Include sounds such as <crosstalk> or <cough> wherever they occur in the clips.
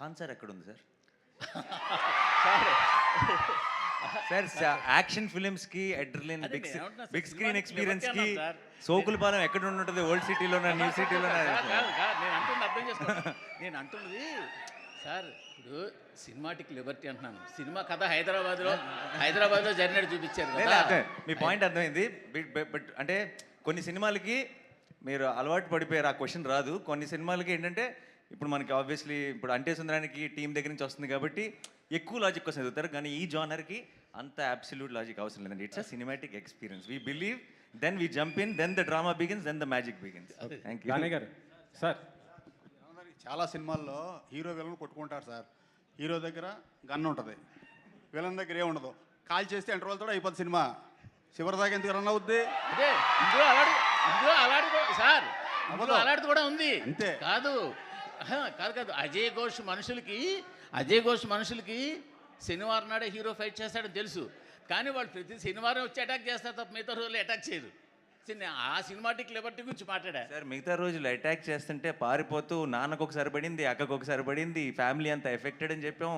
Khan sir ఎక్కడ ఉంది sir? Sir sir action ఫిలిమ్స్కి అడ్రిలిన్ బిగ్ బిగ్ స్క్రీన్ ఎక్స్పీరియన్స్కి. సోకులపాలెం ఎక్కడ ఉంటుంది ఓల్డ్ సిటీలోనా న్యూ సిటీలోనా? నేను అంటుంది అర్థం చేసుకో నేను అంటున్నది సార్ ఇప్పుడు సినిమాటిక్ లిబర్టీ అంటున్నాను. సినిమా కథ హైదరాబాద్లో హైదరాబాద్లో జరిగినట్టు చూపించారు. మీ పాయింట్ అర్థమైంది. బట్ అంటే కొన్ని సినిమాలకి మీరు అలవాటు పడిపోయారు ఆ క్వశ్చన్ రాదు. కొన్ని సినిమాలకి ఏంటంటే ఇప్పుడు మనకి ఆబ్వియస్లీ ఇప్పుడు అంటే సుందరానికి టీం దగ్గర నుంచి వస్తుంది కాబట్టి ఎక్కువ లాజిక్ కోసం ఎదుగుతారు. కానీ ఈ జానర్కి అంత అబ్సల్యూట్ లాజిక్ అవసరం లేదండి. It's a cinematic experience we believe then we jump in then the drama begins then the magic begins thank you గారు సార్ చాలా సినిమాల్లో హీరో విలన్ కొట్టుకుంటారు సార్. హీరో దగ్గర గన్ ఉంటుంది. విలన్ దగ్గర ఏ ఉండదు. కాల్ చేస్తే ఇంటర్వల్ కూడా అయిపోతుంది సినిమా. చివరి దాకా ఎందుకు రన్ అవుద్ది? అలాంటి ఇందులో అలాంటి కూడా- సార్ అలాంటిది కూడా ఉంది. అంతే. కాదు. కాదు కాదు. అజయ్ ఘోష్ మనుషులకి అజయ్ ఘోష్ మనుషులకి శనివారం నాడే హీరో ఫైట్ చేస్తాడని తెలుసు. కానీ వాళ్ళు ప్రతి శనివారం వచ్చి అటాక్ చేస్తారు తప్ప మిగతా రోజులు అటాక్ చేయరు. ఆ సినిమాటిక్ లిబర్టీ గురించి మాట్లాడా? సార్ మిగతా రోజులు అటాక్ చేస్తుంటే పారిపోతూ నాన్నకు ఒకసారి పడింది అక్కకు ఒకసారి పడింది ఫ్యామిలీ అంతా ఎఫెక్టెడ్ అని చెప్పాం.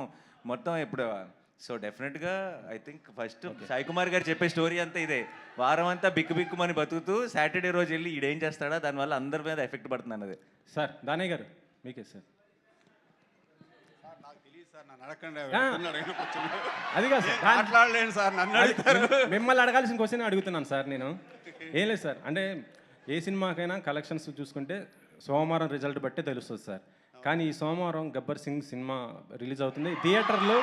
మొత్తం ఇప్పుడు సో డెఫినెట్గా I think first Sai Kumar గారు చెప్పే స్టోరీ అంతా ఇదే. వారం అంతా బిక్కు బిక్కుమని బతుకుతూ సాటర్డే రోజు వెళ్ళి ఈడేం చేస్తాడా? దానివల్ల అందరి మీద ఎఫెక్ట్ పడుతుంది అన్నది సార్ దానయ్య గారు మీకే సార్. అది కాదు సార్ దాన్- మాట్లాడలేను సార్ నన్ను అది అడుగుతారు. మిమ్మ- మిమ్మల్ని అడగాల్సిన క్వశ్చన్ అడుగుతున్నాను సార్ నేను. ఏం లేదు సార్ అంటే ఏ సినిమాకైనా కలెక్షన్స్ చూసుకుంటే సోమవారం రిజల్ట్ బట్టే తెలుస్తుంది సార్. కానీ ఈ సోమవారం గబ్బర్ సింగ్ సినిమా రిలీజ్ అవుతుంది. థియేటర్లో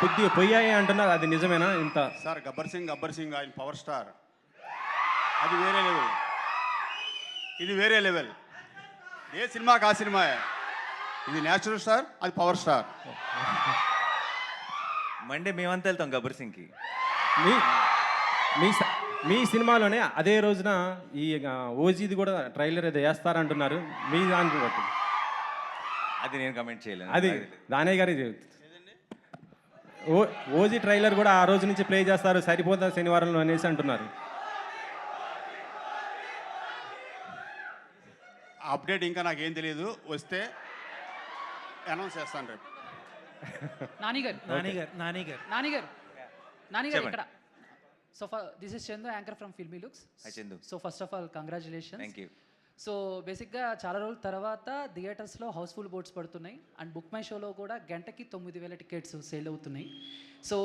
కొద్దిగా పొయ్యాయి అంటున్నారు అది నిజమేనా? ఇంత సార్ గబ్బర్ సింగ్ గబ్బర్ సింగ్ ఆయన పవర్ స్టార్. అది వేరే లెవెల్. ఇది వేరే లెవెల్. ఏ సినిమాకి ఆ సినిమా? ఇది నేచురల్ స్టార్ అది పవర్ స్టార్. మండే మేమంతా వెళ్తాం గబ్బర్ సింగ్కి. మీ మీ స- మీ సినిమాలోనే అదే రోజున ఈ ఆ, ఓజీది కూడా ట్రైలర్ ఏదో వేస్తారంటున్నారు. మీ దాన్ని బట్టి. అది నేను కమెంట్ చేయలేను. అది దానయ్య గారి ఓ ఓజీ ట్రైలర్ కూడా ఆ రోజు నుంచి ప్లే చేస్తారు. సరిపోతా శనివారంలో అనేసి అంటున్నారు. అప్డేట్ ఇంకా నాకేం తెలియదు వస్తే అనౌన్స్ చేస్తాను రేపు. నాని గారు నాని గారు నాని గారు నాని గారు నాని గారు చెప్పండి. ఇక్కడ so this is Chandu anchor from Filmy Looks Chandu. So first of all congratulation thank you so బేసిక్గా చాలా రోజుల తర్వాత థియేటర్స్లో హౌస్ఫుల్ బోర్డ్స్ పడుతున్నాయి. అండ్ బుక్ మై షోలో కూడా గంటకి తొమ్మిది వేల టికెట్స్ సేల్ అవుతున్నాయి. సో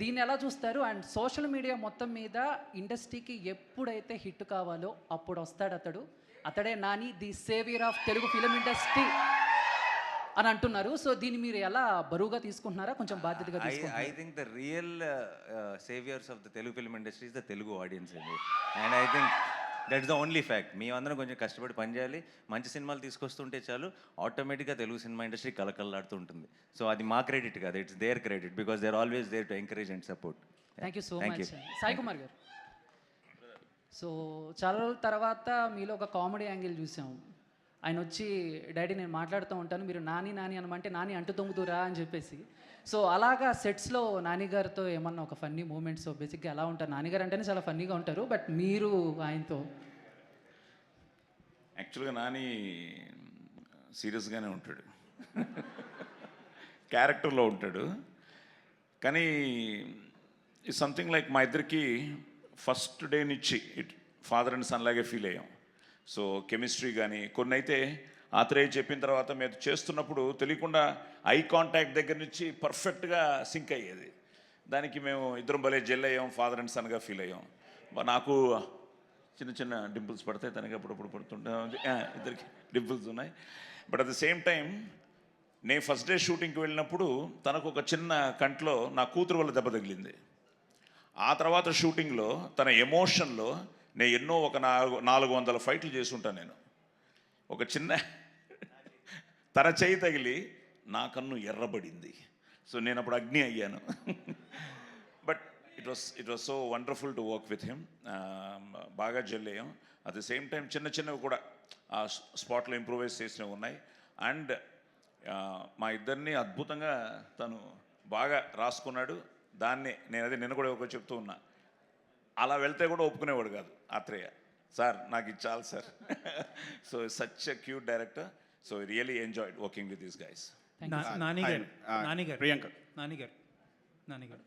దీన్ని ఎలా చూస్తారు? అండ్ సోషల్ మీడియా మొత్తం మీద ఇండస్ట్రీకి ఎప్పుడైతే హిట్ కావాలో అప్పుడు వస్తాడు అతడు. అతడే Nani the saviour of Telugu film industry అని అంటున్నారు. సో దీన్ని మీరు ఎలా బరువుగా తీసుకుంటున్నారా? కొంచెం బాధ్యతగా I think the real saviours of the Telugu film industry is the Telugu audience అండి. And I think that's the only fact మేమందరం కొంచెం కష్టపడి పనిచేయాలి మంచి సినిమాలు తీసుకొస్తుంటే చాలు ఆటోమేటిక్గా తెలుగు సినిమా ఇండస్ట్రీ కలకల్లాడుతూ ఉంటుంది. సో అది మా క్రెడిట్ కాదు it's their credit because they're always there to encourage and support thank you so much. Sai Kumar గారు. సో చాలా రోజుల తర్వాత మీలో ఒక కామెడీ యాంగిల్ చూసాం. ఆయన వచ్చి డాడీ నేను మాట్లాడుతూ ఉంటాను మీరు నాని నాని అనమంటే నాని అంటు తొమ్ముతురా అని చెప్పేసి. సో అలాగా సెట్స్లో నానిగారితో ఏమన్నా ఒక ఫన్నీ మూమెంట్స్ బేసిక్గా ఎలా ఉంటారు? నాని గారు అంటేనే చాలా ఫన్నీగా ఉంటారు బట్ మీరు ఆయనతో? యాక్చువల్గా నాని సీరియస్గానే ఉంటాడు. క్యారెక్టర్లో ఉంటాడు. కానీ ఈ సంథింగ్ లైక్ మా ఇద్దరికి ఫస్ట్ డే నుంచి ఇట్ ఫాదర్ అండ్ సన్ లాగే ఫీల్ అయ్యాం. సో కెమిస్ట్రీ కానీ కొన్ని అయితే ఆత్రేయ చెప్పిన తర్వాత మేము చేస్తున్నప్పుడు తెలియకుండా ఐ కాంటాక్ట్ దగ్గర నుంచి పర్ఫెక్ట్గా సింక్ అయ్యేది. దానికి మేము ఇద్దరం భలే జెల్ అయ్యాం ఫాదర్ అండ్ సన్గా ఫీల్ అయ్యాం. నాకు చిన్న చిన్న డింపుల్స్ పడతాయి తనకి అప్పుడప్పుడు పడుతుంటా ఇద్దరికి డింపుల్స్ ఉన్నాయి. But at the same time నేను ఫస్ట్ డే షూటింగ్కి వెళ్ళినప్పుడు తనకు ఒక చిన్న కంట్లో నా కూతురు వల్ల దెబ్బ తగిలింది. ఆ తర్వాత షూటింగ్లో తన ఎమోషన్లో నేను ఎన్నో ఒక నాలుగు నాలుగు వందల ఫైట్లు చేసి ఉంటాను నేను. ఒక చిన్న <laughs> తన చేయి తగిలి నా కన్ను ఎర్రబడింది. సో నేను అప్పుడు అగ్ని అయ్యాను. But it was it was so wonderful to work with him బాగా జల్లేయం అట్ ది సేమ్ టైం చిన్న చిన్నవి కూడా ఆ స్పాట్లో ఇంప్రూవైజ్ చేసినవి ఉన్నాయి. అండ్ మా ఇద్దరిని అద్భుతంగా తను బాగా రాసుకున్నాడు. దాన్ని నేను అదే నిన్న కూడా ఒక చెప్తూ ఉన్నా. అలా వెళ్తే కూడా ఒప్పుకునేవాడు కాదు ఆత్రేయ. సార్ నాకు ఇది చాలు sir. <laughs> So such a cute director so really enjoyed working with this guys Thank you. నా- నాని గారు ఆ, నాని గారు ప్రియాంక. నాని గారు నాని గారు